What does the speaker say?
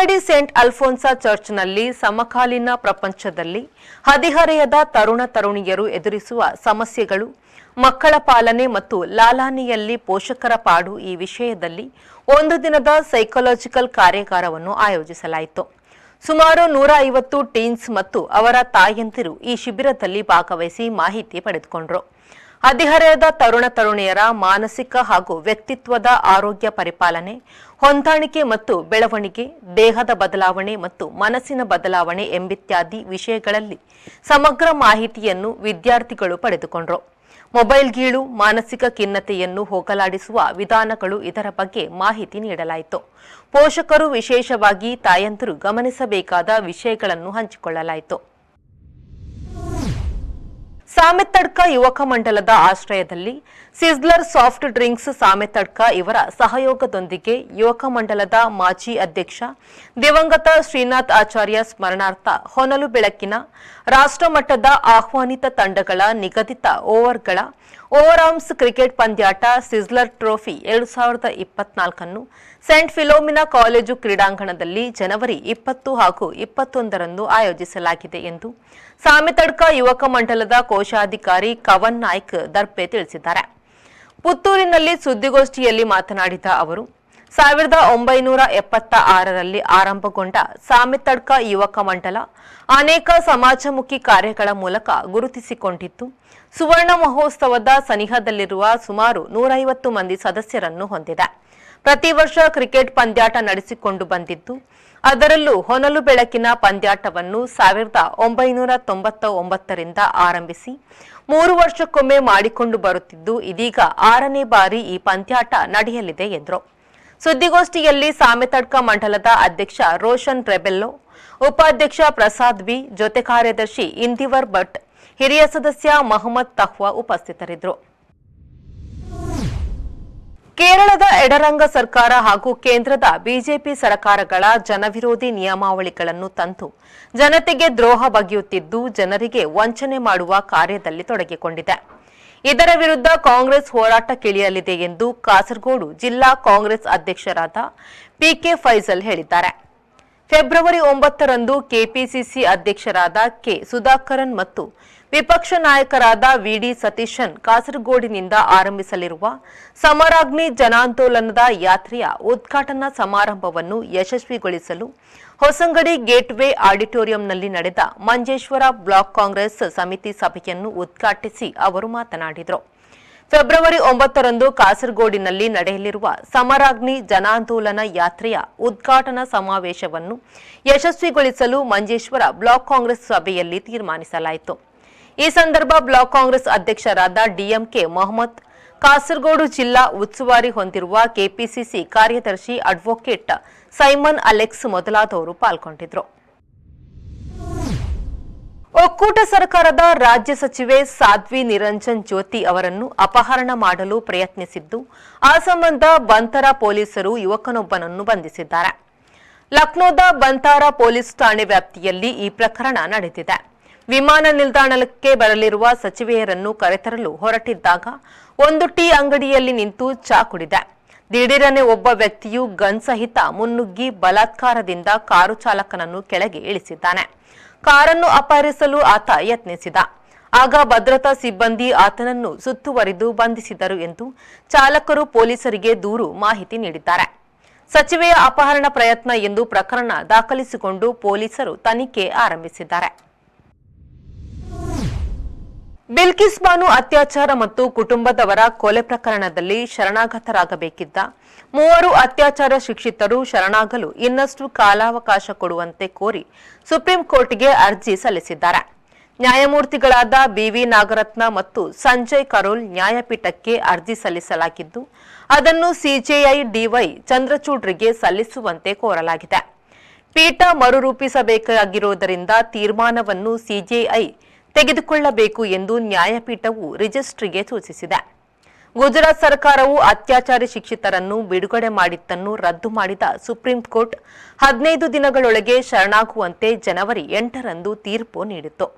ಕುಟ್ಯಾಡಿ Saint Alphons ಚರ್ಚ್ನಲ್ಲಿ ಸಮಕಾಲೀನ ಪ್ರಪಂಚದಲ್ಲಿ ಹದಿಹರೆಯದ ತರುಣ ತರುಣಿಯರು ಎದುರಿಸುವ ಸಮಸ್ಯೆಗಳು, ಮಕ್ಕಳ ಪಾಲನೆ ಮತ್ತು ಲಾಲಾನಿಯಲ್ಲಿ ಪೋಷಕರ ಪಾಡು ಈ ವಿಷಯದಲ್ಲಿ ಒಂದು ದಿನದ ಸೈಕಾಲಜಿಕಲ್ ಕಾರ್ಯಾಗಾರವನ್ನು ಆಯೋಜಿಸಲಾಯಿತು. ಸುಮಾರು ನೂರ ಐವತ್ತು ಟೀನ್ಸ್ ಮತ್ತು ಅವರ ತಾಯಂದಿರು ಈ ಶಿಬಿರದಲ್ಲಿ ಭಾಗವಹಿಸಿ ಮಾಹಿತಿ ಪಡೆದುಕೊಂಡರು. ಹದಿಹರೆಯದ ತರುಣ ತರುಣಿಯರ ಮಾನಸಿಕ ಹಾಗೂ ವ್ಯಕ್ತಿತ್ವದ ಆರೋಗ್ಯ ಪರಿಪಾಲನೆ, ಹೊಂದಾಣಿಕೆ ಮತ್ತು ಬೆಳವಣಿಗೆ, ದೇಹದ ಬದಲಾವಣೆ ಮತ್ತು ಮನಸ್ಸಿನ ಬದಲಾವಣೆ ಎಂಬಿತ್ಯಾದಿ ವಿಷಯಗಳಲ್ಲಿ ಸಮಗ್ರ ಮಾಹಿತಿಯನ್ನು ವಿದ್ಯಾರ್ಥಿಗಳು ಪಡೆದುಕೊಂಡರು. ಮೊಬೈಲ್ ಗೀಳು, ಮಾನಸಿಕ ಖಿನ್ನತೆಯನ್ನು ಹೋಗಲಾಡಿಸುವ ವಿಧಾನಗಳು ಇದರ ಬಗ್ಗೆ ಮಾಹಿತಿ ನೀಡಲಾಯಿತು. ಪೋಷಕರು ವಿಶೇಷವಾಗಿ ತಾಯಂದರು ಗಮನಿಸಬೇಕಾದ ವಿಷಯಗಳನ್ನು ಹಂಚಿಕೊಳ್ಳಲಾಯಿತು. ಸಾಮೆತ್ತಡ್ಕ ಯುವಕ ಮಂಡಲದ ಆಶ್ರಯದಲ್ಲಿ ಸಿಜ್ಲರ್ ಸಾಫ್ಟ್ ಡ್ರಿಂಕ್ಸ್ ಸಾಮೆತ್ತಡ್ಕ ಇವರ ಸಹಯೋಗದೊಂದಿಗೆ ಯುವಕ ಮಂಡಲದ ಮಾಜಿ ಅಧ್ಯಕ್ಷ ದಿವಂಗತ ಶ್ರೀನಾಥ್ ಆಚಾರ್ಯ ಸ್ಮರಣಾರ್ಥ ಹೊನಲು ಬೆಳಕಿನ ರಾಷ್ಟ್ರಮಟ್ಟದ ಆಹ್ವಾನಿತ ತಂಡಗಳ ನಿಗದಿತ ಓವರ್ಗಳ ಓವರ್ ಕ್ರಿಕೆಟ್ ಪಂದ್ಯಾಟ ಸಿಜ್ಲರ್ ಟ್ರೋಫಿ ಎರಡು ಸಾವಿರದ ಇಪ್ಪತ್ನಾಲ್ಕನ್ನು ಸೆಂಟ್ ಫಿಲೋಮಿನಾ ಕಾಲೇಜು ಕ್ರೀಡಾಂಗಣದಲ್ಲಿ ಜನವರಿ ಇಪ್ಪತ್ತು ಹಾಗೂ ಇಪ್ಪತ್ತೊಂದರಂದು ಆಯೋಜಿಸಲಾಗಿದೆ ಎಂದು ಸಾಮೆತಡ್ಕ ಯುವಕ ಮಂಡಲದ ಕೋಶಾಧಿಕಾರಿ ಕವನ್ ನಾಯ್ಕ್ ದರ್ಪೆ ತಿಳಿಸಿದ್ದಾರೆ. ಪುತ್ತೂರಿನಲ್ಲಿ ಸುದ್ದಿಗೋಷ್ಠಿಯಲ್ಲಿ ಮಾತನಾಡಿದ ಅವರು ಸಾವಿರದ ಒಂಬೈನೂರ ಎಪ್ಪತ್ತ ಆರರಲ್ಲಿ ಆರಂಭಗೊಂಡ ಸಾಮಿತಡ್ಕ ಯುವಕ ಮಂಡಲ ಅನೇಕ ಸಮಾಜಮುಖಿ ಕಾರ್ಯಗಳ ಮೂಲಕ ಗುರುತಿಸಿಕೊಂಡಿತ್ತು. ಸುವರ್ಣ ಮಹೋತ್ಸವದ ಸನಿಹದಲ್ಲಿರುವ ಸುಮಾರು ನೂರೈವತ್ತು ಮಂದಿ ಸದಸ್ಯರನ್ನು ಹೊಂದಿದೆ. ಪ್ರತಿ ವರ್ಷ ಕ್ರಿಕೆಟ್ ಪಂದ್ಯಾಟ ನಡೆಸಿಕೊಂಡು ಬಂದಿದ್ದು, ಅದರಲ್ಲೂ ಹೊನಲು ಬೆಳಕಿನ ಪಂದ್ಯಾಟವನ್ನು ಸಾವಿರದ ಒಂಬೈನೂರ ತೊಂಬತ್ತ ಒಂಬತ್ತರಿಂದ ಆರಂಭಿಸಿ ಮೂರು ವರ್ಷಕ್ಕೊಮ್ಮೆ ಮಾಡಿಕೊಂಡು ಬರುತ್ತಿದ್ದು, ಇದೀಗ ಆರನೇ ಬಾರಿ ಈ ಪಂದ್ಯಾಟ ನಡೆಯಲಿದೆ ಎಂದರು. ಸುದ್ದಿಗೋಷ್ಠಿಯಲ್ಲಿ ಸಾಮೆತಡ್ಕ ಮಂಡಲದ ಅಧ್ಯಕ್ಷ ರೋಷನ್ ರೆಬೆಲ್ಲೋ, ಉಪಾಧ್ಯಕ್ಷ ಪ್ರಸಾದ್ ವಿ, ಜೊತೆ ಕಾರ್ಯದರ್ಶಿ ಇಂದಿವರ್ ಭಟ್, ಹಿರಿಯ ಸದಸ್ಯ ಮಹಮ್ಮದ್ ತಹ್ವಾ ಉಪಸ್ಥಿತರಿದ್ದರು. ಕೇರಳದ ಎಡರಂಗ ಸರ್ಕಾರ ಹಾಗೂ ಕೇಂದ್ರದ ಬಿಜೆಪಿ ಸರ್ಕಾರಗಳ ಜನವಿರೋಧಿ ನಿಯಮಾವಳಿಗಳನ್ನು ತಂದು ಜನತೆಗೆ ದ್ರೋಹ ಬಗೆಯುತ್ತಿದ್ದು ಜನರಿಗೆ ವಂಚನೆ ಮಾಡುವ ಕಾರ್ಯದಲ್ಲಿ ತೊಡಗಿಕೊಂಡಿದೆ. ಇದರ ವಿರುದ್ಧ ಕಾಂಗ್ರೆಸ್ ಹೋರಾಟಕ್ಕಿಳಿಯಲಿದೆ ಎಂದು ಕಾಸರಗೋಡು ಜಿಲ್ಲಾ ಕಾಂಗ್ರೆಸ್ ಅಧ್ಯಕ್ಷರಾದ ಪಿಕೆ ಫೈಸಲ್ ಹೇಳಿದ್ದಾರೆ. ಫೆಬ್ರವರಿ ಒಂಬತ್ತರಂದು ಕೆಪಿಸಿಸಿ ಅಧ್ಯಕ್ಷರಾದ ಕೆ ಸುಧಾಕರನ್ ಮತ್ತು ವಿಪಕ್ಷ ನಾಯಕರಾದ ವಿಡಿ ಸತೀಶನ್ ಕಾಸರಗೋಡಿನಿಂದ ಆರಂಭಿಸಲಿರುವ ಸಮರಾಗ್ನಿ ಜನಾಂದೋಲನದ ಯಾತ್ರೆಯ ಉದ್ಘಾಟನಾ ಸಮಾರಂಭವನ್ನು ಯಶಸ್ವಿಗೊಳಿಸಲು ಹೊಸಂಗಡಿ ಗೇಟ್ವೇ ಆಡಿಟೋರಿಯಂನಲ್ಲಿ ನಡೆದ ಮಂಜೇಶ್ವರ ಬ್ಲಾಕ್ ಕಾಂಗ್ರೆಸ್ ಸಮಿತಿ ಸಭೆಯನ್ನು ಉದ್ಘಾಟಿಸಿ ಅವರು ಮಾತನಾಡಿದರು. ಫೆಬ್ರವರಿ ಒಂಬತ್ತರಂದು ಕಾಸರಗೋಡಿನಲ್ಲಿ ನಡೆಯಲಿರುವ ಸಮರಾಗ್ನಿ ಜನಾಂದೋಲನ ಯಾತ್ರೆಯ ಉದ್ಘಾಟನಾ ಸಮಾವೇಶವನ್ನು ಯಶಸ್ವಿಗೊಳಿಸಲು ಮಂಜೇಶ್ವರ ಬ್ಲಾಕ್ ಕಾಂಗ್ರೆಸ್ ಸಭೆಯಲ್ಲಿ ತೀರ್ಮಾನಿಸಲಾಯಿತು. ಈ ಸಂದರ್ಭ ಬ್ಲಾಕ್ ಕಾಂಗ್ರೆಸ್ ಅಧ್ಯಕ್ಷರಾದ ಡಿಎಂಕೆ ಮೊಹಮ್ಮದ್, ಕಾಸರಗೋಡು ಜಿಲ್ಲಾ ಉಸ್ತುವಾರಿ ಹೊಂದಿರುವ ಕೆಪಿಸಿಸಿ ಕಾರ್ಯದರ್ಶಿ ಅಡ್ವೊಕೇಟ್ ಸೈಮನ್ ಅಲೆಕ್ಸ್ ಮೊದಲಾದವರು ಪಾಲ್ಗೊಂಡಿದ್ದರು. ಒಕ್ಕೂಟ ಸರ್ಕಾರದ ರಾಜ್ಯ ಸಚಿವೆ ಸಾಧ್ವಿ ನಿರಂಜನ್ ಜ್ಯೋತಿ ಅವರನ್ನು ಅಪಹರಣ ಮಾಡಲು ಪ್ರಯತ್ನಿಸಿದ್ದು, ಆ ಸಂಬಂಧ ಬಂತರ ಪೊಲೀಸರು ಯುವಕನೊಬ್ಬನನ್ನು ಬಂಧಿಸಿದ್ದಾರೆ. ಲಕ್ನೋದ ಬಂತಾರ ಪೊಲೀಸ್ ಠಾಣೆ ವ್ಯಾಪ್ತಿಯಲ್ಲಿ ಈ ಪ್ರಕರಣ ನಡೆದಿದೆ. ವಿಮಾನ ನಿಲ್ದಾಣಕ್ಕೆ ಬರಲಿರುವ ಸಚಿವೆಯರನ್ನು ಕರೆತರಲು ಹೊರಟಿದ್ದಾಗ ಒಂದು ಟೀ ಅಂಗಡಿಯಲ್ಲಿ ನಿಂತು ಚಾ ಕುಡಿದೆ. ದಿಢೀರನೆ ಒಬ್ಬ ವ್ಯಕ್ತಿಯು ಗನ್ ಸಹಿತ ಮುನ್ನುಗ್ಗಿ ಬಲಾತ್ಕಾರದಿಂದ ಕಾರು ಚಾಲಕನನ್ನು ಕೆಳಗೆ ಇಳಿಸಿದ್ದಾನೆ. ಕಾರನ್ನು ಅಪಹರಿಸಲು ಆತ ಯತ್ನಿಸಿದ. ಆಗ ಭದ್ರತಾ ಸಿಬ್ಬಂದಿ ಆತನನ್ನು ಸುತ್ತುವರಿದು ಬಂಧಿಸಿದರು ಎಂದು ಚಾಲಕರು ಪೊಲೀಸರಿಗೆ ದೂರು ಮಾಹಿತಿ ನೀಡಿದ್ದಾರೆ. ಸಚಿವೆಯ ಅಪಹರಣ ಪ್ರಯತ್ನ ಎಂದು ಪ್ರಕರಣ ದಾಖಲಿಸಿಕೊಂಡು ಪೊಲೀಸರು ತನಿಖೆ ಆರಂಭಿಸಿದ್ದಾರೆ. ಬಿಲ್ಕಿಸ್ ಬಾನು ಅತ್ಯಾಚಾರ ಮತ್ತು ಕುಟುಂಬದವರ ಕೊಲೆ ಪ್ರಕರಣದಲ್ಲಿ ಶರಣಾಗತರಾಗಬೇಕಿದ್ದ ಮೂವರು ಅತ್ಯಾಚಾರ ಶಿಕ್ಷಿತರು ಶರಣಾಗಲು ಇನ್ನಷ್ಟು ಕಾಲಾವಕಾಶ ಕೊಡುವಂತೆ ಕೋರಿ ಸುಪ್ರೀಂ ಕೋರ್ಟ್ಗೆ ಅರ್ಜಿ ಸಲ್ಲಿಸಿದ್ದಾರೆ. ನ್ಯಾಯಮೂರ್ತಿಗಳಾದ ಬಿವಿ ನಾಗರತ್ನ ಮತ್ತು ಸಂಜಯ್ ಕರೋಲ್ ನ್ಯಾಯಪೀಠಕ್ಕೆ ಅರ್ಜಿ ಸಲ್ಲಿಸಲಾಗಿದ್ದು, ಅದನ್ನು ಸಿಜೆಐ ಡಿವೈ ಚಂದ್ರಚೂಡ್ರಿಗೆ ಸಲ್ಲಿಸುವಂತೆ ಕೋರಲಾಗಿದೆ. ಪೀಠ ಮರುರೂಪಿಸಬೇಕಾಗಿರುವುದರಿಂದ ತೀರ್ಮಾನವನ್ನು ಸಿಜೆಐ ತೆಗೆದುಕೊಳ್ಳಬೇಕು ಎಂದು ನ್ಯಾಯಪೀಠವು ರಿಜಿಸ್ಟ್ರಿಗೆ ಸೂಚಿಸಿದೆ. ಗುಜರಾತ್ ಸರ್ಕಾರವು ಅತ್ಯಾಚಾರಿ ಶಿಕ್ಷಿತರನ್ನು ಬಿಡುಗಡೆ ಮಾಡಿದ್ದನ್ನು ರದ್ದು ಮಾಡಿದ ಸುಪ್ರೀಂ ಕೋರ್ಟ್ ಹದಿನೈದು ದಿನಗಳೊಳಗೆ ಶರಣಾಗುವಂತೆ ಜನವರಿ ಎಂಟರಂದು ತೀರ್ಪು ನೀಡಿತು